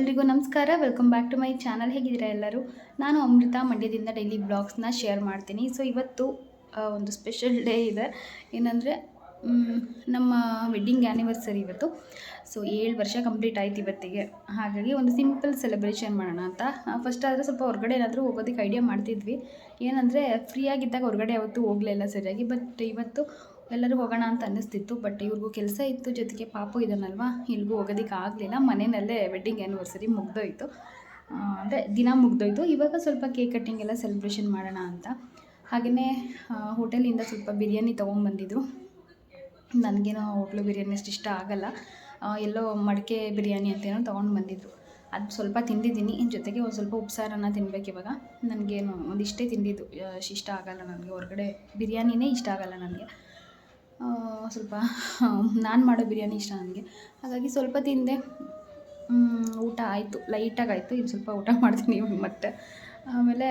ಎಲ್ರಿಗೂ ನಮಸ್ಕಾರ. Welcome back to my channel ಹೇಗಿದ್ದೀರಾ ಎಲ್ಲರೂ? ನಾನು ಅಮೃತ ಮಂಡ್ಯದಿಂದ ಡೈಲಿ ಬ್ಲಾಗ್ಸ್ನ ಶೇರ್ ಮಾಡ್ತೀನಿ. ಸೊ ಇವತ್ತು ಒಂದು ಸ್ಪೆಷಲ್ ಡೇ ಇದೆ. ಏನಂದರೆ ನಮ್ಮ ವೆಡ್ಡಿಂಗ್ ಆ್ಯನಿವರ್ಸರಿ ಇವತ್ತು. ಸೊ ಏಳು ವರ್ಷ ಕಂಪ್ಲೀಟ್ ಆಯ್ತು ಇವತ್ತಿಗೆ. ಹಾಗಾಗಿ ಒಂದು ಸಿಂಪಲ್ ಸೆಲೆಬ್ರೇಷನ್ ಮಾಡೋಣ ಅಂತ. ಫಸ್ಟ್ ಆದರೆ ಸ್ವಲ್ಪ ಹೊರಗಡೆ ಏನಾದರೂ ಹೋಗೋದಕ್ಕೆ ಐಡಿಯಾ ಮಾಡ್ತಿದ್ವಿ. ಏನಂದರೆ ಫ್ರೀಯಾಗಿದ್ದಾಗ ಹೊರಗಡೆ ಯಾವತ್ತೂ ಹೋಗಲಿಲ್ಲ ಸರಿಯಾಗಿ. ಬಟ್ ಇವತ್ತು ಎಲ್ಲರೂ ಹೋಗೋಣ ಅಂತ ಅನ್ನಿಸ್ತಿತ್ತು ಬಟ್ ಇವ್ರಿಗೂ ಕೆಲಸ ಇತ್ತು, ಜೊತೆಗೆ ಪಾಪು ಇದನ್ನಲ್ವಾ ಇಲ್ಗೂ ಹೋಗೋದಕ್ಕೆ ಆಗಲಿಲ್ಲ. ಮನೆಯಲ್ಲೇ ವೆಡ್ಡಿಂಗ್ ಆ್ಯನಿವರ್ಸರಿ ಮುಗ್ದೋಯ್ತು. ಅಂದರೆ ದಿನ ಮುಗ್ದೋಯ್ತು. ಇವಾಗ ಸ್ವಲ್ಪ ಕೇಕ್ ಕಟ್ಟಿಂಗ್ ಎಲ್ಲ ಸೆಲೆಬ್ರೇಷನ್ ಮಾಡೋಣ ಅಂತ. ಹಾಗೆಯೇ ಹೋಟೆಲಿಂದ ಸ್ವಲ್ಪ ಬಿರಿಯಾನಿ ತೊಗೊಂಬಂದಿದ್ರು. ನನಗೇನೋ ಹೋಟ್ಲು ಬಿರಿಯಾನಿ ಅಷ್ಟು ಇಷ್ಟ ಆಗಲ್ಲ. ಎಲ್ಲೋ ಮಡಿಕೆ ಬಿರಿಯಾನಿ ಅಂತೇನೋ ತೊಗೊಂಡು ಬಂದಿದ್ರು ಅದು ಸ್ವಲ್ಪ ತಿಂದಿದ್ದೀನಿ. ಜೊತೆಗೆ ಒಂದು ಸ್ವಲ್ಪ ಉಪ್ಸಾರನ್ನ ತಿನ್ಬೇಕು ಇವಾಗ. ನನಗೇನು ಒಂದಿಷ್ಟೇ ತಿಂದಿದ್ದು. ಇಷ್ಟ ಆಗಲ್ಲ ನನಗೆ. ಹೊರಗಡೆ ಬಿರಿಯಾನಿನೇ ಇಷ್ಟ ಆಗಲ್ಲ ನನಗೆ. ಸ್ವಲ್ಪ, ನಾನು ಮಾಡೋ ಬಿರಿಯಾನಿ ಇಷ್ಟ ನನಗೆ. ಹಾಗಾಗಿ ಸ್ವಲ್ಪ ತಿಂದೆ. ಊಟ ಆಯಿತು. ಲೈಟಾಗಿ ಆಯಿತು ಇನ್ನು ಸ್ವಲ್ಪ ಊಟ ಮಾಡ್ತೀನಿ ಮತ್ತೆ. ಆಮೇಲೆ,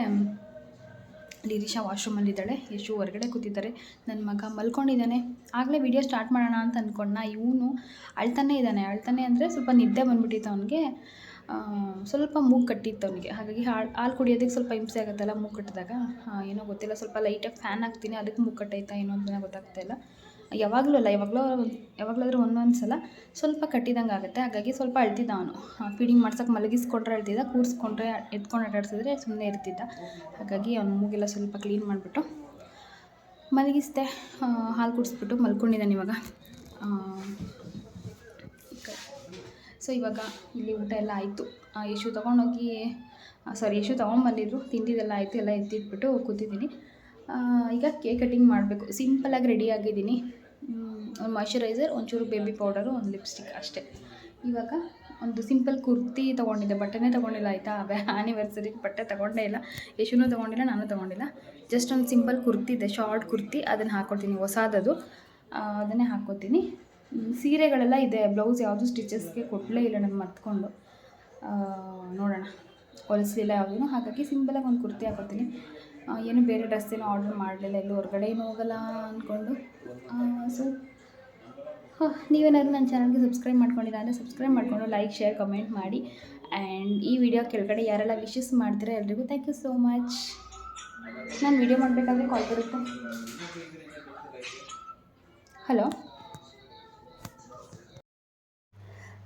ಲಿರಿಶಾ ವಾಶ್ರೂಮಲ್ಲಿದ್ದಾಳೆ ಯಶು ಹೊರಗಡೆ ಕೂತಿದ್ದಾರೆ. ನನ್ನ ಮಗ ಮಲ್ಕೊಂಡಿದ್ದಾನೆ. ಆಗಲೇ ವಿಡಿಯೋ ಸ್ಟಾರ್ಟ್ ಮಾಡೋಣ ಅಂತ ಅಂದ್ಕೊಂಡ ಇವನು ಅಳ್ತಾನೆ ಇದ್ದಾನೆ. ಅಳ್ತಾನೆ ಅಂದರೆ ಸ್ವಲ್ಪ ನಿದ್ದೆ ಬಂದ್ಬಿಟ್ಟಿತ್ತು ಅವನಿಗೆ. ಸ್ವಲ್ಪ ಮೂಗು ಕಟ್ಟಿತ್ತು ಅವನಿಗೆ. ಹಾಗಾಗಿ ಹಾಲು ಹಾಲು ಕುಡಿಯೋದಕ್ಕೆ ಸ್ವಲ್ಪ ಹಿಂಸೆ ಆಗುತ್ತಲ್ಲ ಮೂಗು ಕಟ್ಟಿದಾಗ? ಏನೋ ಗೊತ್ತಿಲ್ಲ. ಸ್ವಲ್ಪ ಲೈಟಾಗಿ ಫ್ಯಾನ್ ಹಾಕ್ತೀನಿ. ಅದಕ್ಕೆ ಮೂಗು ಕಟ್ಟೈತಾ ಏನೋ ಅಂತ ಗೊತ್ತಾಗ್ತಾ ಇಲ್ಲ. ಯಾವಾಗಲೂ ಅಲ್ಲ, ಯಾವಾಗಲೂ ಯಾವಾಗಲಾದ್ರೂ ಒಂದೊಂದು ಸಲ ಸ್ವಲ್ಪ ಕಟ್ಟಿದಂಗೆ ಆಗುತ್ತೆ. ಹಾಗಾಗಿ ಸ್ವಲ್ಪ ಅಳ್ತಿದ್ದ ಅವನು. ಫೀಡಿಂಗ್ ಮಾಡ್ಸೋಕೆ ಮಲಗಿಸ್ಕೊಂಡ್ರೆ ಅಳ್ತಿದ್ದ, ಕೂರಿಸ್ಕೊಂಡ್ರೆ ಎತ್ಕೊಂಡು ಆಟಾಡಿಸಿದ್ರೆ ಸುಮ್ಮನೆ ಇರ್ತಿದ್ದ. ಹಾಗಾಗಿ ಅವ್ನ ಮೂಗೆಲ್ಲ ಸ್ವಲ್ಪ ಕ್ಲೀನ್ ಮಾಡಿಬಿಟ್ಟು ಮಲಗಿಸ್ದೆ. ಹಾಲು ಕುಡಿಸ್ಬಿಟ್ಟು ಮಲ್ಕೊಂಡಿದ್ದಾನೆ ಇವಾಗ. ಸೊ ಇವಾಗ ಇಲ್ಲಿ ಊಟ ಎಲ್ಲ ಆಯಿತು. ಯಶು ತೊಗೊಂಡೋಗಿ ಸಾರಿ ಯಶು ತೊಗೊಂಡ್ಬಂದಿದ್ರು ತಿಂದಿದ್ದೆಲ್ಲ ಆಯಿತು, ಎಲ್ಲ ಎತ್ತಿಟ್ಬಿಟ್ಟು ಕೂತಿದ್ದೀನಿ. ಈಗ ಕೇಕ್ ಕಟ್ಟಿಂಗ್ ಮಾಡಬೇಕು. ಸಿಂಪಲಾಗಿ ರೆಡಿ ಆಗಿದ್ದೀನಿ. ಒಂದು ಮಾಯ್ಶ್ಚರೈಸರ್ ಒಂಚೂರು ಬೇಬಿ ಪೌಡರು ಒಂದು ಲಿಪ್ಸ್ಟಿಕ್ ಅಷ್ಟೇ. ಇವಾಗ ಒಂದು ಸಿಂಪಲ್ ಕುರ್ತಿ ತೊಗೊಂಡಿದ್ದೆ, ಬಟ್ಟೆನೇ ತೊಗೊಂಡಿಲ್ಲ, ಆಯಿತಾ? ಅವೇ ಆ್ಯನಿವರ್ಸರಿಗೆ ಬಟ್ಟೆ ತೊಗೊಂಡೇ ಇಲ್ಲ. ಯಶುನೂ ತೊಗೊಂಡಿಲ್ಲ, ನಾನು ತೊಗೊಂಡಿಲ್ಲ. ಜಸ್ಟ್ ಒಂದು ಸಿಂಪಲ್ ಕುರ್ತಿ ಇದೆ ಶಾರ್ಟ್ ಕುರ್ತಿ, ಅದನ್ನು ಹಾಕ್ಕೊಡ್ತೀನಿ ಹೊಸಾದದು. ಅದನ್ನೇ ಹಾಕ್ಕೊತೀನಿ ಸೀರೆಗಳೆಲ್ಲ ಇದೆ ಬ್ಲೌಸ್ ಯಾವುದು ಸ್ಟಿಚಸ್ಗೆ ಕೊಡಲೇ ಇಲ್ಲ ನಾನು ಮತ್ಕೊಂಡು. ನೋಡೋಣ. ಹೊಲಿಸ್ಲಿಲ್ಲ ಯಾವುದೂ ಹಾಗಾಗಿ ಸಿಂಪಲಾಗಿ ಒಂದು ಕುರ್ತಿ ಹಾಕೋತೀನಿ. ಏನು ಬೇರೆ ಡ್ರೆಸ್ ಏನೂ ಆರ್ಡ್ರ್ ಮಾಡಲಿಲ್ಲ, ಎಲ್ಲೂ ಹೊರಗಡೆ ಹೋಗಲ್ಲ ಅಂದ್ಕೊಂಡು ಸೊ ನೀವೇನಾದ್ರು ನನ್ನ ಚಾನಲ್ಗೆ ಸಬ್ಸ್ಕ್ರೈಬ್ ಮಾಡ್ಕೊಂಡಿಲ್ಲ ಅಂದರೆ ಸಬ್ಸ್ಕ್ರೈಬ್ ಮಾಡಿಕೊಂಡು ಲೈಕ್, ಶೇರ್, ಕಮೆಂಟ್ ಮಾಡಿ. ಆ್ಯಂಡ್ ಈ ವಿಡಿಯೋ ಕೆಳಗಡೆ ಯಾರೆಲ್ಲ ವಿಶಸ್ ಮಾಡ್ತೀರಾ ಎಲ್ರಿಗೂ ಥ್ಯಾಂಕ್ ಯು ಸೋ ಮಚ್ ನಾನು ವಿಡಿಯೋ ಮಾಡಬೇಕಾದ್ರೆ ಕಾಲ್ ಬರುತ್ತೆ. ಹಲೋ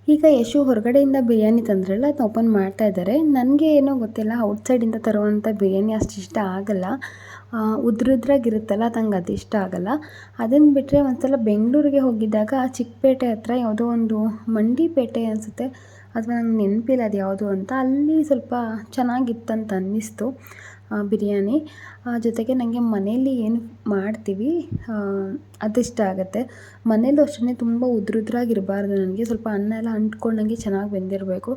ಈಗ ಯಶು ಹೊರಗಡೆಯಿಂದ ಬಿರಿಯಾನಿ ತಂದ್ರಲ್ಲ ಅದನ್ನ ಓಪನ್ ಮಾಡ್ತಾ ಇದ್ದಾರೆ ನನಗೆ ಏನೋ ಗೊತ್ತಿಲ್ಲ ಔಟ್ಸೈಡಿಂದ ತರುವಂಥ ಬಿರಿಯಾನಿ ಅಷ್ಟು ಇಷ್ಟ ಆಗಲ್ಲ. ಉದ್ರುದ್ರಾಗಿರುತ್ತಲ್ಲ ನಂಗೆ ಅದು ಇಷ್ಟ ಆಗಲ್ಲ. ಅದನ್ನು ಬಿಟ್ಟರೆ ಒಂದ್ಸಲ ಬೆಂಗಳೂರಿಗೆ ಹೋಗಿದ್ದಾಗ ಚಿಕ್ಕಪೇಟೆ ಹತ್ರ ಯಾವುದೋ ಒಂದು ಮಂಡಿಪೇಟೆ ಅನಿಸುತ್ತೆ. ಅಥವಾ ನಂಗೆ ನೆನಪಿಲ್ಲ ಅದು ಯಾವುದು ಅಂತ. ಅಲ್ಲಿ ಸ್ವಲ್ಪ ಚೆನ್ನಾಗಿತ್ತಂತ ಅನ್ನಿಸ್ತು. ಬಿರಿಯಾನಿ. ಜೊತೆಗೆ ನನಗೆ ಮನೇಲಿ ಏನು ಮಾಡ್ತೀವಿ ಅದು ಅದಿಷ್ಟ ಆಗುತ್ತೆ. ಮನೇಲೂ ಅಷ್ಟೇ ತುಂಬ ಉದ್ರುದ್ರಾಗಿರಬಾರ್ದು ನನಗೆ. ಸ್ವಲ್ಪ ಅನ್ನ ಎಲ್ಲ ಅಂಟ್ಕೊಂಡಂಗೆ ಚೆನ್ನಾಗಿ ಬೆಂದಿರಬೇಕು.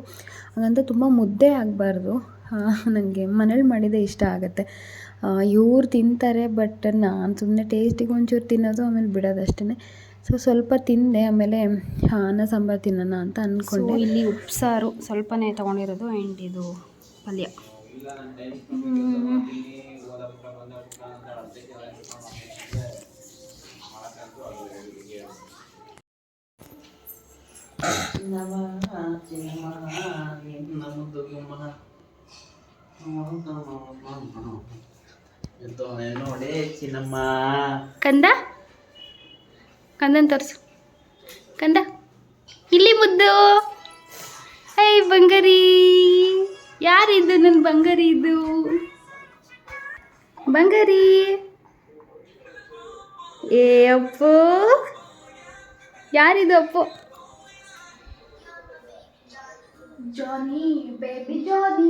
ಹಾಗಂತ ತುಂಬ ಮುದ್ದೆ ಆಗಬಾರ್ದು. ನನಗೆ ಮನೇಲಿ ಮಾಡಿದ್ದೇ ಇಷ್ಟ ಆಗುತ್ತೆ. ಇವ್ರು ತಿಂತಾರೆ ಬಟ್ ನಾನು ಸುಮ್ಮನೆ ಟೇಸ್ಟಿಗೆ ಒಂಚೂರು ತಿನ್ನೋದು ಆಮೇಲೆ ಬಿಡೋದು ಅಷ್ಟೇ ಸೊ ಸ್ವಲ್ಪ ತಿಂದೆ ಆಮೇಲೆ ಅನ್ನ ಸಾಂಬಾರು ತಿನ್ನೋಣ ಅಂತ ಅಂದ್ಕೊಂಡೆ ಇಲ್ಲಿ ಉಪ್ಸಾರು ಸ್ವಲ್ಪನೇ ತೊಗೊಂಡಿರೋದು ಆ್ಯಂಡ್ ಇದು ಪಲ್ಯ. ಕಂದ ಕಂದನ್ ತೋರಿಸು ಕಂದ ಇಲ್ಲಿ ಮುದ್ದು ಐ ಬಂಗಾರಿ ಯಾರಿದ್ದು ನನ್ನ ಬಂಗಾರಿ ಇದು ಬಂಗಾರಿ ಏ ಅಪ್ಪು ಯಾರಿದು ಅಪ್ಪು ಜಾನಿ ಬೇಬಿ ಜಾನಿ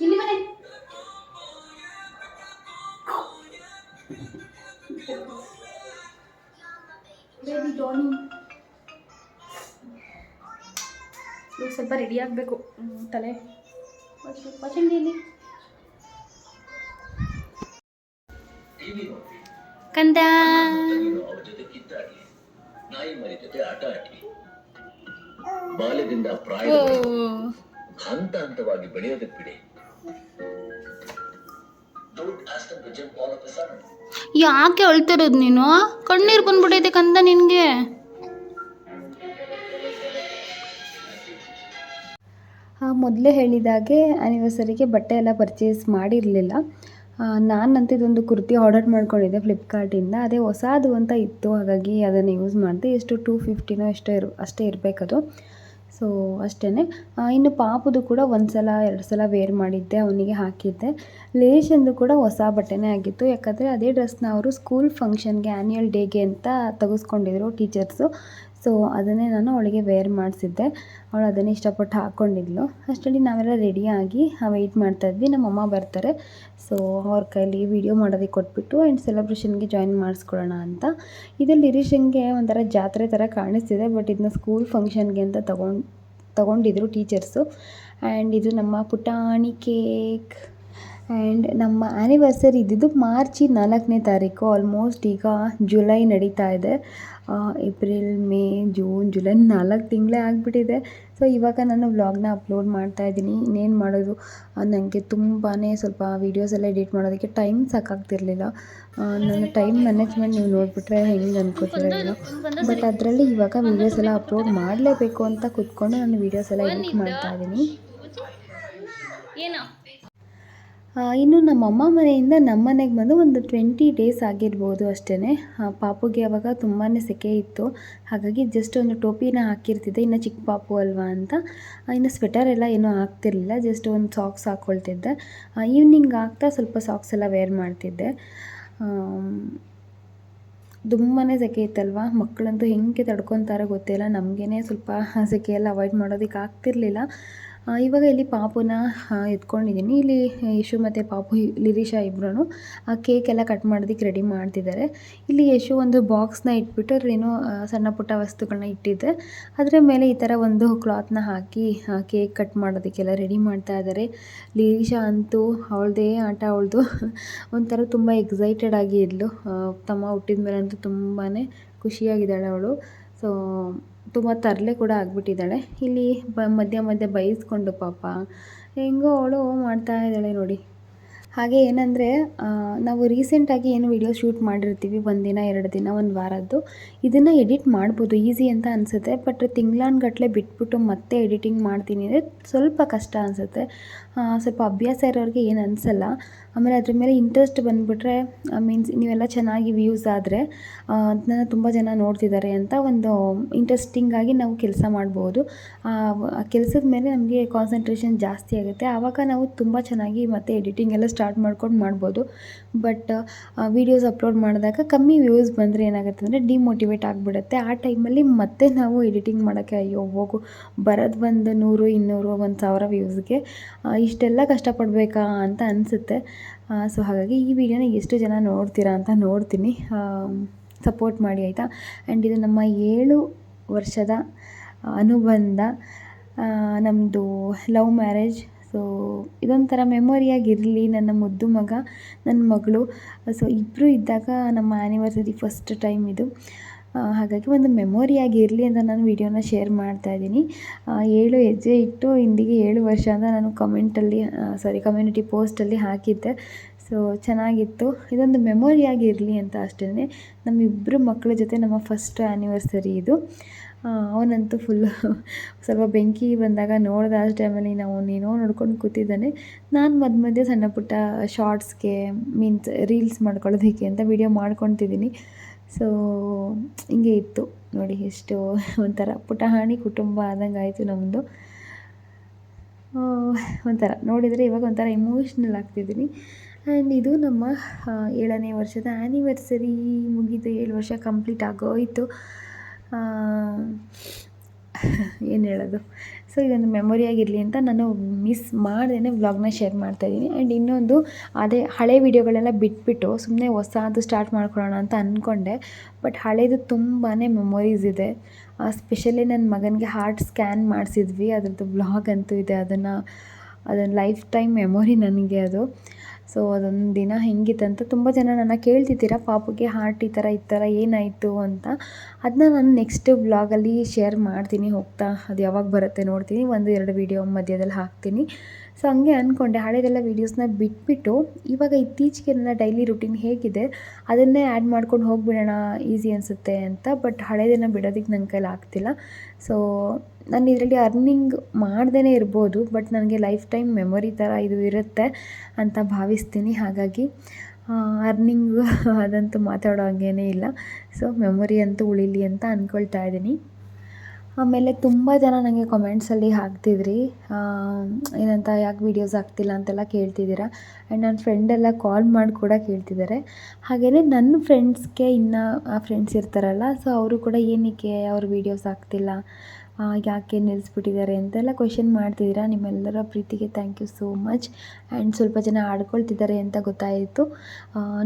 ಇಲ್ಲಿ ಮನೆ ಬೇಬಿ ಜಾನಿ ಇವಾಗ ಸ್ವಲ್ಪ ರೆಡಿ ಆಗಬೇಕು. ತಲೆ. ಪಚಂಡಿಯಲ್ಲಿ ಕಂದ. ಬಾಲ್ಯದಿಂದ ಪ್ರಾಯ ಹಂತ ಹಂತವಾಗಿ ಬೆಳೆಯೋದಕ್ಕೆ ಬಿಡಿ. ಯಾಕೆ ಅಳ್ತಿರೋದು ನೀನು? ಕಣ್ಣೀರು ಬಂದ್ಬಿಟ್ಟೈತೆ ಕಂದ ನಿನಗೆ. ಮೊದಲೇ ಹೇಳಿದಾಗೆ ಆ್ಯನಿವರ್ಸರಿಗೆ ಬಟ್ಟೆ ಎಲ್ಲ ಪರ್ಚೇಸ್ ಮಾಡಿರಲಿಲ್ಲ. ನಾನಂತೂ ಇದೊಂದು ಕುರ್ತಿ ಆರ್ಡರ್ ಮಾಡ್ಕೊಂಡಿದ್ದೆ ಫ್ಲಿಪ್ಕಾರ್ಟಿಂದ ಅದೇ ಹೊಸಾದು ಅಂತ ಇತ್ತು, ಹಾಗಾಗಿ ಅದನ್ನು ಯೂಸ್ ಮಾಡಿದೆ. ಎಷ್ಟು ಟೂ ಫಿಫ್ಟಿನೋ ಎಷ್ಟೋ ಇರು, ಅಷ್ಟೇ ಇರಬೇಕದು. ಸೊ ಅಷ್ಟೇ ಇನ್ನು ಪಾಪದು ಕೂಡ ಒಂದು ಸಲ ಎರಡು ಸಲ ವೇರ್ ಮಾಡಿದ್ದೆ, ಅವನಿಗೆ ಹಾಕಿದ್ದೆ. ಲೇಶಂದು ಕೂಡ ಹೊಸ ಬಟ್ಟೆನೇ ಆಗಿತ್ತು. ಯಾಕಂದರೆ ಅದೇ ಡ್ರೆಸ್ನ ಅವರು ಸ್ಕೂಲ್ ಫಂಕ್ಷನ್ಗೆ ಆ್ಯನ್ಯುಯಲ್ ಡೇಗೆ ಅಂತ ತೆಗೆಸ್ಕೊಂಡಿದ್ರು ಟೀಚರ್ಸು ಸೊ ಅದನ್ನೇ ನಾನು ಅವಳಿಗೆ ವೇರ್ ಮಾಡಿಸಿದ್ದೆ. ಅವಳು ಅದನ್ನೇ ಇಷ್ಟಪಟ್ಟು ಹಾಕ್ಕೊಂಡಿದ್ಲು ಅಷ್ಟರಲ್ಲಿ ನಾವೆಲ್ಲ ರೆಡಿಯಾಗಿ ವೆಯ್ಟ್ ಮಾಡ್ತಾಯಿದ್ವಿ ನಮ್ಮಮ್ಮ ಬರ್ತಾರೆ. ಸೊ ಅವ್ರ ಕೈಲಿ ವೀಡಿಯೋ ಮಾಡೋದಕ್ಕೆ ಕೊಟ್ಬಿಟ್ಟು ಆ್ಯಂಡ್ ಸೆಲೆಬ್ರೇಷನ್ಗೆ ಜಾಯಿನ್ ಮಾಡಿಸ್ಕೊಳ್ಳೋಣ ಅಂತ. ಇದು ಲಿರಿಷನ್ಗೆ ಒಂಥರ ಜಾತ್ರೆ ಥರ ಕಾಣಿಸ್ತಿದೆ. ಬಟ್ ಇದನ್ನ ಸ್ಕೂಲ್ ಫಂಕ್ಷನ್ಗೆ ಅಂತ ತಗೊಂಡು, ತಗೊಂಡಿದ್ರು ಟೀಚರ್ಸು ಆ್ಯಂಡ್ ಇದು ನಮ್ಮ ಪುಟಾಣಿ ಕೇಕ್ ಆ್ಯಂಡ್ ನಮ್ಮ ಆ್ಯನಿವರ್ಸರಿ ಇದ್ದಿದ್ದು ಮಾರ್ಚಿ ನಾಲ್ಕನೇ ತಾರೀಕು. ಆಲ್ಮೋಸ್ಟ್ ಈಗ ಜುಲೈ ನಡೀತಾ ಇದೆ. ಏಪ್ರಿಲ್, ಮೇ, ಜೂನ್, ಜುಲೈ ನಾಲ್ಕು ತಿಂಗಳೇ ಆಗಿಬಿಟ್ಟಿದೆ. ಸೊ ಇವಾಗ ನಾನು ವ್ಲಾಗ್ನ ಅಪ್ಲೋಡ್ ಮಾಡ್ತಾ ಇದ್ದೀನಿ. ಇನ್ನೇನು ಮಾಡೋದು? ನನಗೆ ತುಂಬಾ ಸ್ವಲ್ಪ ವೀಡಿಯೋಸ್ ಎಲ್ಲ ಎಡಿಟ್ ಮಾಡೋದಕ್ಕೆ ಟೈಮ್ ಸಾಕಾಗ್ತಿರ್ಲಿಲ್ಲ. ನನ್ನ ಟೈಮ್ ಮ್ಯಾನೇಜ್ಮೆಂಟ್ ನೀವು ನೋಡಿಬಿಟ್ರೆ ಹೆಂಗೆ ಅನ್ಕೋತೀರ ಏನೋ ಬಟ್ ಅದರಲ್ಲಿ ಇವಾಗ ವೀಡಿಯೋಸ್ ಎಲ್ಲ ಅಪ್ಲೋಡ್ ಮಾಡಲೇಬೇಕು ಅಂತ ಕೂತ್ಕೊಂಡು ನಾನು ವೀಡಿಯೋಸ್ ಎಲ್ಲ ಎಡಿಟ್ ಮಾಡ್ತಾ ಇದ್ದೀನಿ. ಇನ್ನು ನಮ್ಮ ಅಮ್ಮ ಮನೆಯಿಂದ ನಮ್ಮ ಮನೆಗೆ ಬಂದು ಒಂದು ಟ್ವೆಂಟಿ ಡೇಸ್ ಆಗಿರ್ಬೋದು ಅಷ್ಟೇ ಪಾಪುಗೆ ಅವಾಗ ತುಂಬಾ ಸೆಕೆ ಇತ್ತು. ಹಾಗಾಗಿ ಜಸ್ಟ್ ಒಂದು ಟೋಪಿನ ಹಾಕಿರ್ತಿದ್ದೆ. ಇನ್ನು ಚಿಕ್ಕ ಪಾಪು ಅಲ್ವಾ ಅಂತ. ಇನ್ನು ಸ್ವೆಟರ್ ಎಲ್ಲ ಏನೂ ಹಾಕ್ತಿರ್ಲಿಲ್ಲ. ಜಸ್ಟ್ ಒಂದು ಸಾಕ್ಸ್ ಹಾಕ್ಕೊಳ್ತಿದ್ದೆ ಈವ್ನಿಂಗ್ ಆಗ್ತಾ ಸ್ವಲ್ಪ ಸಾಕ್ಸ್ ಎಲ್ಲ ವೇರ್ ಮಾಡ್ತಿದ್ದೆ. ತುಂಬಾ ಸೆಕೆ ಇತ್ತಲ್ವ? ಮಕ್ಕಳಂತೂ ಹೆಂಗೆ ತಡ್ಕೊತಾರೋ ಗೊತ್ತಿಲ್ಲ. ನಮಗೇ ಸ್ವಲ್ಪ ಸೆಕೆ ಎಲ್ಲ ಅವಾಯ್ಡ್ ಮಾಡೋದಕ್ಕೆ ಆಗ್ತಿರ್ಲಿಲ್ಲ. ಇವಾಗ ಇಲ್ಲಿ ಪಾಪುನ ಎತ್ಕೊಂಡಿದ್ದೀನಿ. ಇಲ್ಲಿ ಯಶು ಮತ್ತು ಪಾಪು, ಲಿರಿಷಾ ಇಬ್ಬರೂ ಆ ಕೇಕ್ ಎಲ್ಲ ಕಟ್ ಮಾಡೋದಕ್ಕೆ ರೆಡಿ ಮಾಡ್ತಿದ್ದಾರೆ. ಇಲ್ಲಿ ಯಶು ಒಂದು ಬಾಕ್ಸ್ನ ಇಟ್ಬಿಟ್ಟು ಅದರೇನೋ ಸಣ್ಣ ಪುಟ್ಟ ವಸ್ತುಗಳನ್ನ ಇಟ್ಟಿದ್ದೆ ಅದರ ಮೇಲೆ ಈ ಥರ ಒಂದು ಕ್ಲಾತ್ನ ಹಾಕಿ ಕೇಕ್ ಕಟ್ ಮಾಡೋದಕ್ಕೆಲ್ಲ ರೆಡಿ ಮಾಡ್ತಾ ಇದ್ದಾರೆ. ಲಿರಿಷಾ ಅಂತೂ ಅವಳದೇ ಆಟ, ಅವಳದು ಒಂಥರ ತುಂಬ ಎಕ್ಸೈಟೆಡ್ ಆಗಿ ಇದ್ಲು. ತಮ್ಮ ಹುಟ್ಟಿದ ಮೇಲೆ ಅಂತೂ ತುಂಬಾ ಖುಷಿಯಾಗಿದ್ದಾಳೆ ಅವಳು. ಸೊ ತುಂಬ ತರಲೆ ಕೂಡ ಆಗಿಬಿಟ್ಟಿದ್ದಾಳೆ. ಇಲ್ಲಿ ಬ ಮಧ್ಯ ಮಧ್ಯ ಬೈಸ್ಕೊಂಡು ಪಾಪ. ಹೆಂಗೋ ಅವಳು ಮಾಡ್ತಾ ಇದ್ದಾಳೆ ನೋಡಿ. ಹಾಗೆ ಏನಂದರೆ ನಾವು ರೀಸೆಂಟಾಗಿ ಏನು ವಿಡಿಯೋ ಶೂಟ್ ಮಾಡಿರ್ತೀವಿ ಒಂದಿನ ದಿನ, ಎರಡು ದಿನ, ಒಂದು ವಾರದ್ದು. ಇದನ್ನು ಎಡಿಟ್ ಮಾಡ್ಬೋದು ಈಸಿ ಅಂತ ಅನಿಸುತ್ತೆ. ಬಟ್ ತಿಂಗ್ಳಾನ್ಗಟ್ಟಲೆ ಬಿಟ್ಬಿಟ್ಟು ಮತ್ತೆ ಎಡಿಟಿಂಗ್ ಮಾಡ್ತೀನಿ ಅಂದರೆ ಸ್ವಲ್ಪ ಕಷ್ಟ ಅನಿಸುತ್ತೆ. ಸ್ವಲ್ಪ ಅಭ್ಯಾಸ ಇರೋರಿಗೆ ಏನು ಅನಿಸಲ್ಲ. ಆಮೇಲೆ ಅದ್ರ ಮೇಲೆ ಇಂಟ್ರೆಸ್ಟ್ ಬಂದುಬಿಟ್ರೆ ಮೀನ್ಸ್ ನೀವೆಲ್ಲ ಚೆನ್ನಾಗಿ ವ್ಯೂಸ್ ಆದರೆ ಅದನ್ನ ತುಂಬ ಜನ ನೋಡ್ತಿದ್ದಾರೆ ಅಂತ ಒಂದು ಇಂಟ್ರೆಸ್ಟಿಂಗಾಗಿ ನಾವು ಕೆಲಸ ಮಾಡ್ಬೋದು. ಕೆಲಸದ ಮೇಲೆ ನಮಗೆ ಕಾನ್ಸಂಟ್ರೇಷನ್ ಜಾಸ್ತಿ ಆಗುತ್ತೆ. ಆವಾಗ ನಾವು ತುಂಬ ಚೆನ್ನಾಗಿ ಮತ್ತೆ ಎಡಿಟಿಂಗ್ ಎಲ್ಲ ಸ್ಟಾರ್ಟ್ ಮಾಡ್ಕೊಂಡು ಮಾಡ್ಬೋದು. ಬಟ್ ವೀಡಿಯೋಸ್ ಅಪ್ಲೋಡ್ ಮಾಡಿದಾಗ ಕಮ್ಮಿ ವ್ಯೂಸ್ ಬಂದರೆ ಏನಾಗುತ್ತೆ ಅಂದರೆ ಡಿಮೋಟಿವೇಟ್ ಆಗಿಬಿಡುತ್ತೆ. ಆ ಟೈಮಲ್ಲಿ ಮತ್ತೆ ನಾವು ಎಡಿಟಿಂಗ್ ಮಾಡೋಕ್ಕೆ ಅಯ್ಯೋ, ಹೋಗು. ಬರೋದು ಒಂದು ನೂರು, ಇನ್ನೂರು, ಒಂದು ಸಾವಿರ ವ್ಯೂಸ್ಗೆ ಇಷ್ಟೆಲ್ಲ ಕಷ್ಟಪಡಬೇಕಾ ಅಂತ ಅನಿಸುತ್ತೆ. ಸೊ ಹಾಗಾಗಿ ಈ ವಿಡಿಯೋನ ಎಷ್ಟು ಜನ ನೋಡ್ತೀರಾ ಅಂತ ನೋಡ್ತೀನಿ. ಸಪೋರ್ಟ್ ಮಾಡಿ ಆಯಿತಾ? ಆ್ಯಂಡ್ ಇದು ನಮ್ಮ ಏಳು ವರ್ಷದ ಅನುಬಂಧ ನಮ್ಮದು ಲವ್ ಮ್ಯಾರೇಜ್ ಸೊ ಇದೊಂಥರ ಮೆಮೊರಿಯಾಗಿರಲಿ ನನ್ನ ಮುದ್ದು ಮಗ, ನನ್ನ ಮಗಳು. ಸೊ ಇಬ್ಬರು ಇದ್ದಾಗ ನಮ್ಮ ಆ್ಯನಿವರ್ಸರಿ ಫಸ್ಟ್ ಟೈಮ್ ಇದು. ಹಾಗಾಗಿ ಒಂದು ಮೆಮೊರಿಯಾಗಿರಲಿ ಅಂತ ನಾನು ವಿಡಿಯೋನ ಶೇರ್ ಮಾಡ್ತಾ ಇದ್ದೀನಿ. ಏಳು ಹೆಜ್ಜೆ ಇಟ್ಟು ಇಂದಿಗೆ ಏಳು ವರ್ಷ ಅಂತ ನಾನು ಕಮೆಂಟಲ್ಲಿ ಸಾರಿ ಕಮ್ಯುನಿಟಿ ಪೋಸ್ಟಲ್ಲಿ ಹಾಕಿದ್ದೆ. ಸೊ ಚೆನ್ನಾಗಿತ್ತು. ಇದೊಂದು ಮೆಮೊರಿಯಾಗಿ ಇರಲಿ ಅಂತ ಅಷ್ಟೇ ನಮ್ಮಿಬ್ಬರು ಮಕ್ಕಳ ಜೊತೆ ನಮ್ಮ ಫಸ್ಟ್ ಆ್ಯನಿವರ್ಸರಿ ಇದು. ಅವನಂತೂ ಫುಲ್ಲು ಸ್ವಲ್ಪ ಬೆಂಕಿ ಬಂದಾಗ ನೋಡಿದ ಆ ಟೈಮಲ್ಲಿ ನಾವು ನೀನೋ ನೋಡ್ಕೊಂಡು ಕೂತಿದ್ದಾನೆ. ನಾನು ಮಧ್ಯ ಮಧ್ಯೆ ಸಣ್ಣ ಪುಟ್ಟ ಶಾರ್ಟ್ಸ್ಗೆ ಮೀನ್ಸ್ ರೀಲ್ಸ್ ಮಾಡ್ಕೊಳ್ಳೋದಕ್ಕೆ ಅಂತ ವಿಡಿಯೋ ಮಾಡ್ಕೊತಿದ್ದೀನಿ. ಸೊ ಹಿಂಗೆ ಇತ್ತು. ನೋಡಿ, ಎಷ್ಟು ಒಂಥರ ಪುಟಾಣಿ ಕುಟುಂಬ ಆದಂಗೆ ಆಯಿತು ನಮ್ಮದು ಒಂಥರ. ನೋಡಿದರೆ ಇವಾಗ ಒಂಥರ ಇಮೋಷ್ನಲ್ ಆಗ್ತಿದ್ದೀನಿ. ಆ್ಯಂಡ್ ಇದು ನಮ್ಮ ಏಳನೇ ವರ್ಷದ ಆ್ಯನಿವರ್ಸರಿ ಮುಗಿದು ಏಳು ವರ್ಷ ಕಂಪ್ಲೀಟ್ ಆಗೋಯಿತು. ಏನು ಹೇಳೋದು? ಸೊ ಇದೊಂದು ಮೆಮೊರಿಯಾಗಿರಲಿ ಅಂತ ನಾನು ಮಿಸ್ ಮಾಡ್ದೇ ವ್ಲಾಗ್ನ ಶೇರ್ ಮಾಡ್ತಾಯಿದ್ದೀನಿ ಆ್ಯಂಡ್ ಇನ್ನೊಂದು, ಅದೇ ಹಳೆ ವಿಡಿಯೋಗಳೆಲ್ಲ ಬಿಟ್ಬಿಟ್ಟು ಸುಮ್ಮನೆ ಹೊಸದು ಸ್ಟಾರ್ಟ್ ಮಾಡ್ಕೊಳ್ಳೋಣ ಅಂತ ಅಂದ್ಕೊಂಡೆ ಬಟ್ ಹಳೇದು ತುಂಬಾ ಮೆಮೊರೀಸ್ ಇದೆ. ಸ್ಪೆಷಲಿ ನನ್ನ ಮಗನಿಗೆ ಹಾರ್ಟ್ ಸ್ಕ್ಯಾನ್ ಮಾಡಿಸಿದ್ವಿ. ಅದರದ್ದು ವ್ಲಾಗ್ ಅಂತೂ ಇದೆ. ಅದನ್ನು ಅದನ್ನು ಲೈಫ್ ಟೈಮ್ ಮೆಮೊರಿ ನನಗೆ ಅದು. ಸೊ ಅದೊಂದು ದಿನ ಹೆಂಗಿತ್ತಂತ ತುಂಬ ಜನ ನನ್ನ ಕೇಳ್ತಿದ್ದೀರ, ಪಾಪುಗೆ ಹಾರ್ಟ್ ಈ ಥರ ಈ ಥರ ಏನಾಯಿತು ಅಂತ. ಅದನ್ನ ನಾನು ನೆಕ್ಸ್ಟ್ ಬ್ಲಾಗಲ್ಲಿ ಶೇರ್ ಮಾಡ್ತೀನಿ, ಹೋಗ್ತಾ. ಅದು ಯಾವಾಗ ಬರುತ್ತೆ ನೋಡ್ತೀನಿ, ಒಂದು ಎರಡು ವೀಡಿಯೋ ಮಧ್ಯದಲ್ಲಿ ಹಾಕ್ತೀನಿ. ಸೊ ಹಂಗೆ ಅಂದ್ಕೊಂಡೆ ಹಳೆದೆಲ್ಲ ವೀಡಿಯೋಸ್ನ ಬಿಟ್ಬಿಟ್ಟು ಇವಾಗ ಇತ್ತೀಚೆಗೆ ನನ್ನ ಡೈಲಿ ರುಟೀನ್ ಹೇಗಿದೆ, ಅದನ್ನೇ ಆ್ಯಡ್ ಮಾಡ್ಕೊಂಡು ಹೋಗಿಬಿಡೋಣ ಈಸಿ ಅನಿಸುತ್ತೆ ಅಂತ ಬಟ್ ಹಳೆದನ್ನು ಬಿಡೋದಕ್ಕೆ ನನ್ನ ಕೈಲಿ ಆಗ್ತಿಲ್ಲ. ಸೊ ನಾನು ಇದರಲ್ಲಿ ಅರ್ನಿಂಗ್ ಮಾಡ್ದೇ ಇರ್ಬೋದು ಬಟ್ ನನಗೆ ಲೈಫ್ ಟೈಮ್ ಮೆಮೊರಿ ಥರ ಇದು ಇರುತ್ತೆ ಅಂತ ಭಾವಿಸ್ತೀನಿ, ಹಾಗಾಗಿ ಅರ್ನಿಂಗು ಅದಂತೂ ಮಾತಾಡೋ ಹಾಗೇನೇ ಇಲ್ಲ. ಸೊ ಮೆಮೊರಿ ಅಂತೂ ಉಳಿಲಿ ಅಂತ ಅಂದ್ಕೊಳ್ತಾ ಇದ್ದೀನಿ. ಆಮೇಲೆ ತುಂಬ ಜನ ನನಗೆ ಕಮೆಂಟ್ಸಲ್ಲಿ ಹಾಕ್ತಿದ್ರಿ. ಏನಂತ, ಯಾಕೆ ವೀಡಿಯೋಸ್ ಹಾಕ್ತಿಲ್ಲ ಅಂತೆಲ್ಲ ಕೇಳ್ತಿದ್ದೀರ? ಆ್ಯಂಡ್ ನನ್ನ ಫ್ರೆಂಡೆಲ್ಲ ಕಾಲ್ ಮಾಡಿ ಕೂಡ ಕೇಳ್ತಿದ್ದಾರೆ. ಹಾಗೆಯೇ ನನ್ನ ಫ್ರೆಂಡ್ಸ್ಗೆ ಇನ್ನು ಫ್ರೆಂಡ್ಸ್ ಇರ್ತಾರಲ್ಲ ಸೊ ಅವರು ಕೂಡ ಏನಕ್ಕೆ ಅವ್ರ ವೀಡಿಯೋಸ್ ಹಾಕ್ತಿಲ್ಲ? ಯಾಕೆ ನಿಲ್ಲಿಸ್ಬಿಟ್ಟಿದ್ದಾರೆ ಅಂತೆಲ್ಲ ಕ್ವೆಶನ್ ಮಾಡ್ತಿದ್ದೀರಾ? ನಿಮ್ಮೆಲ್ಲರ ಪ್ರೀತಿಗೆ thank you so much and ಸ್ವಲ್ಪ ಜನ ಆಡ್ಕೊಳ್ತಿದ್ದಾರೆ ಅಂತ ಗೊತ್ತಾಯಿತು.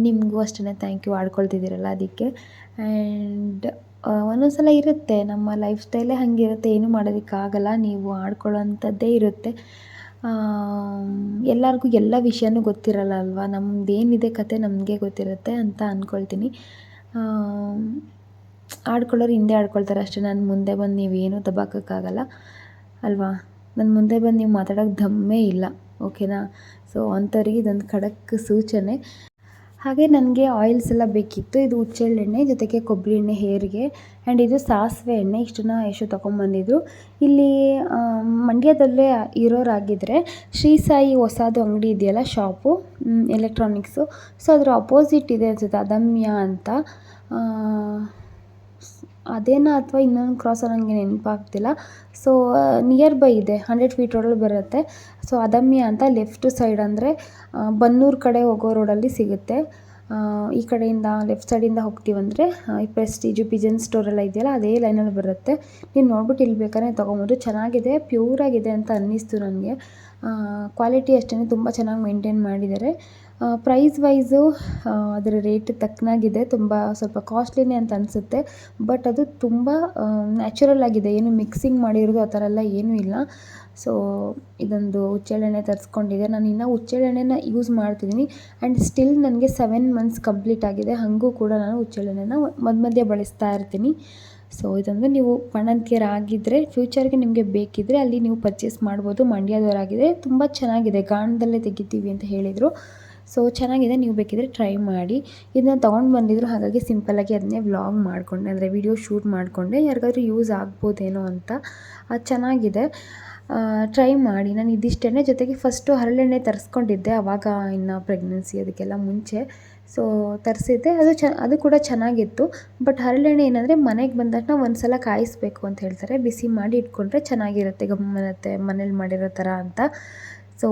ನಿಮಗೂ ಅಷ್ಟೇ ಥ್ಯಾಂಕ್ ಯು ಆಡ್ಕೊಳ್ತಿದ್ದೀರಲ್ಲ ಅದಕ್ಕೆ. ಆ್ಯಂಡ್ ಒಂದೊಂದು ಸಲ ಇರುತ್ತೆ. ನಮ್ಮ ಲೈಫ್ ಸ್ಟೈಲೇ ಹಾಗಿರುತ್ತೆ. ಏನೂ ಮಾಡೋದಕ್ಕಾಗಲ್ಲ. ನೀವು ಆಡ್ಕೊಳ್ಳೋಂಥದ್ದೇ ಇರುತ್ತೆ. ಎಲ್ಲರಿಗೂ ಎಲ್ಲ ವಿಷಯನೂ ಗೊತ್ತಿರಲ್ಲ ಅಲ್ವಾ? ಏನಿದೆ ಕತೆ ನಮಗೆ ಗೊತ್ತಿರುತ್ತೆ ಅಂತ ಅಂದ್ಕೊಳ್ತೀನಿ ಆಡ್ಕೊಳ್ಳೋರು ಹಿಂದೆ ಆಡ್ಕೊಳ್ತಾರೆ ಅಷ್ಟೇ. ನನ್ನ ಮುಂದೆ ಬಂದು ನೀವೇನೂ ದಬ್ಬಾಕೋಕ್ಕಾಗಲ್ಲ ಅಲ್ವಾ? ನನ್ನ ಮುಂದೆ ಬಂದು ನೀವು ಮಾತಾಡೋಕ್ಕೆ ದಮ್ಮೇ ಇಲ್ಲ. ಓಕೆನಾ? ಸೊ ಅಂಥವ್ರಿಗೆ ಇದೊಂದು ಖಡಕ್ ಸೂಚನೆ. ಹಾಗೆ ನನಗೆ ಆಯಿಲ್ಸ್ ಎಲ್ಲ ಬೇಕಿತ್ತು. ಇದು ಹುಚ್ಚೆಳ್ಳೆಣ್ಣೆ ಜೊತೆಗೆ ಕೊಬ್ಬರಿ ಎಣ್ಣೆ, ಹೇರಿಗೆ ಆ್ಯಂಡ್ ಇದು ಸಾಸಿವೆ ಎಣ್ಣೆ, ಇಷ್ಟನ್ನ ಎಷ್ಟು ತೊಗೊಂಬಂದಿದ್ರು ಇಲ್ಲಿ ಮಂಡ್ಯದಲ್ಲೇ ಇರೋರಾಗಿದ್ದರೆ ಶ್ರೀ ಸಾಯಿ ಹೊಸದು ಅಂಗಡಿ ಇದೆಯಲ್ಲ ಶಾಪು ಎಲೆಕ್ಟ್ರಾನಿಕ್ಸು ಸೊ ಅದರ ಅಪೋಸಿಟ್ ಇದೆ ಅನ್ಸುತ್ತೆ ಅದಮ್ಯ ಅಂತ ಅದೇನಾ ಅಥವಾ ಇನ್ನೊಂದು ಕ್ರಾಸ್ ನನಗೆ ನೆನಪಾಗ್ತಿಲ್ಲ. ಸೊ ನಿಯರ್ ಬೈ ಇದೆ ಹಂಡ್ರೆಡ್ ಫೀಟ್ ರೋಡಲ್ಲಿ ಬರುತ್ತೆ. ಸೊ ಅದಮ್ಯ ಅಂತ ಲೆಫ್ಟ್ ಸೈಡ್ ಅಂದರೆ ಬನ್ನೂರು ಕಡೆ ಹೋಗೋ ರೋಡಲ್ಲಿ ಸಿಗುತ್ತೆ. ಈ ಕಡೆಯಿಂದ ಲೆಫ್ಟ್ ಸೈಡಿಂದ ಹೋಗ್ತೀವಂದರೆ ಈ ಪ್ರೆಸ್ಟೀಜು ಪಿಜನ್ ಸ್ಟೋರೆಲ್ಲ ಇದೆಯಲ್ಲ, ಅದೇ ಲೈನಲ್ಲಿ ಬರುತ್ತೆ. ನೀವು ನೋಡ್ಬಿಟ್ಟು ಇಲ್ಲಿ ಬೇಕಾದ್ರೆ ತೊಗೊಬೋದು. ಚೆನ್ನಾಗಿದೆ ಪ್ಯೂರಾಗಿದೆ ಅಂತ ಅನ್ನಿಸ್ತು ನನಗೆ. ಕ್ವಾಲಿಟಿ ಅಷ್ಟೇ ತುಂಬ ಚೆನ್ನಾಗಿ ಮೇಂಟೈನ್ ಮಾಡಿದ್ದಾರೆ. ಪ್ರೈಸ್ ವೈಸು ಅದರ ರೇಟ್ ತಕ್ಕನಾಗಿದೆ. ತುಂಬ ಸ್ವಲ್ಪ ಕಾಸ್ಟ್ಲಿನೇ ಅಂತ ಅನಿಸುತ್ತೆ. ಬಟ್ ಅದು ತುಂಬ ನ್ಯಾಚುರಲ್ ಆಗಿದೆ. ಏನು ಮಿಕ್ಸಿಂಗ್ ಮಾಡಿರೋದು ಆ ಥರ ಎಲ್ಲ ಏನೂ ಇಲ್ಲ. ಸೊ ಇದೊಂದು ಹುಚ್ಚೆಳ್ಳೆಣ್ಣೆ ತರಿಸ್ಕೊಂಡಿದೆ. ನಾನು ಇನ್ನೂ ಹುಚ್ಚೆಳ್ಳೆಣ್ಣೆನ ಯೂಸ್ ಮಾಡ್ತಿದ್ದೀನಿ. ಆ್ಯಂಡ್ ಸ್ಟಿಲ್ ನನಗೆ ಸೆವೆನ್ ಮಂತ್ಸ್ ಕಂಪ್ಲೀಟ್ ಆಗಿದೆ. ಹಾಗೂ ಕೂಡ ನಾನು ಹುಚ್ಚೆಳ್ಳೆಣ್ಣೆನ ಮಧ್ಯ ಮಧ್ಯೆ ಬಳಸ್ತಾ ಇರ್ತೀನಿ. ಸೊ ಇದೊಂದು ನೀವು ಪಣಂತಿಯರ್ ಆಗಿದ್ದರೆ ಫ್ಯೂಚರ್ಗೆ ನಿಮಗೆ ಬೇಕಿದ್ದರೆ ಅಲ್ಲಿ ನೀವು ಪರ್ಚೇಸ್ ಮಾಡ್ಬೋದು. ಮಂಡ್ಯದವರಾಗಿದೆ ತುಂಬ ಚೆನ್ನಾಗಿದೆ. ಗಾಣದಲ್ಲೇ ತೆಗಿತೀವಿ ಅಂತ ಹೇಳಿದರು. ಸೊ, ಚೆನ್ನಾಗಿದೆ, ನೀವು ಬೇಕಿದ್ರೆ ಟ್ರೈ ಮಾಡಿ. ಇದನ್ನ ತೊಗೊಂಡು ಬಂದಿದ್ರು, ಹಾಗಾಗಿ ಸಿಂಪಲ್ಲಾಗಿ ಅದನ್ನೇ ವ್ಲಾಗ್ ಮಾಡಿಕೊಂಡೆ. ಅಂದರೆ ವಿಡಿಯೋ ಶೂಟ್ ಮಾಡಿಕೊಂಡೆ. ಯಾರಿಗಾದ್ರೂ ಯೂಸ್ ಆಗ್ಬೋದೇನೋ ಅಂತ. ಅದು ಚೆನ್ನಾಗಿದೆ. ಟ್ರೈ ಮಾಡಿ. ನಾನು ಇದಿಷ್ಟೇ ಜೊತೆಗೆ ಫಸ್ಟು ಹರಳೆಣ್ಣೆ ತರಿಸ್ಕೊಂಡಿದ್ದೆ ಆವಾಗ ಇನ್ನು ಪ್ರೆಗ್ನೆನ್ಸಿ ಅದಕ್ಕೆಲ್ಲ ಮುಂಚೆ. ಸೊ ತರಿಸಿದ್ದೆ. ಅದು ಚ, ಅದು ಕೂಡ ಚೆನ್ನಾಗಿತ್ತು. ಬಟ್ ಹರಳೆಣ್ಣೆ ಏನಂದರೆ ಮನೆಗೆ ಬಂದ ತಕ್ಷಣ ಒಂದು ಸಲ ಕಾಯಿಸ್ಬೇಕು ಅಂತ ಹೇಳ್ತಾರೆ. ಬಿಸಿ ಮಾಡಿ ಇಟ್ಕೊಂಡ್ರೆ ಚೆನ್ನಾಗಿರುತ್ತೆ ಗಮ್ಮನತ್ತೆ ಮನೇಲಿ ಮಾಡಿರೋ ಥರ ಅಂತ. ಸೊ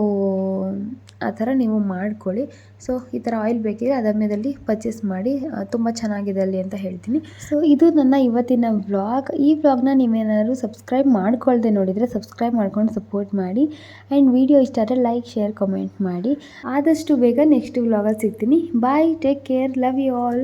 ಆ ಥರ ನೀವು ಮಾಡ್ಕೊಳ್ಳಿ. ಸೊ ಈ ಥರ ಆಯಿಲ್ ಬೇಕಿದ್ರೆ ಅದಮ್ಯದಲ್ಲಿ ಪರ್ಚೇಸ್ ಮಾಡಿ ತುಂಬ ಚೆನ್ನಾಗಿದೆ ಅಲ್ಲಿ ಅಂತ ಹೇಳ್ತೀನಿ. ಸೊ ಇದು ನನ್ನ ಇವತ್ತಿನ ವ್ಲಾಗ್ ಈ ವ್ಲಾಗ್ನ ನೀವೇನಾದರೂ ಸಬ್ಸ್ಕ್ರೈಬ್ ಮಾಡ್ಕೊಳ್ದೆ ನೋಡಿದರೆ ಸಬ್ಸ್ಕ್ರೈಬ್ ಮಾಡ್ಕೊಂಡು ಸಪೋರ್ಟ್ ಮಾಡಿ. ಆ್ಯಂಡ್ ವಿಡಿಯೋ ಇಷ್ಟ ಆದರೆ ಲೈಕ್ ಶೇರ್ ಕಮೆಂಟ್ ಮಾಡಿ. ಆದಷ್ಟು ಬೇಗ ನೆಕ್ಸ್ಟ್ ವ್ಲಾಗಲ್ಲಿ ಸಿಗ್ತೀನಿ. Bye take care love you all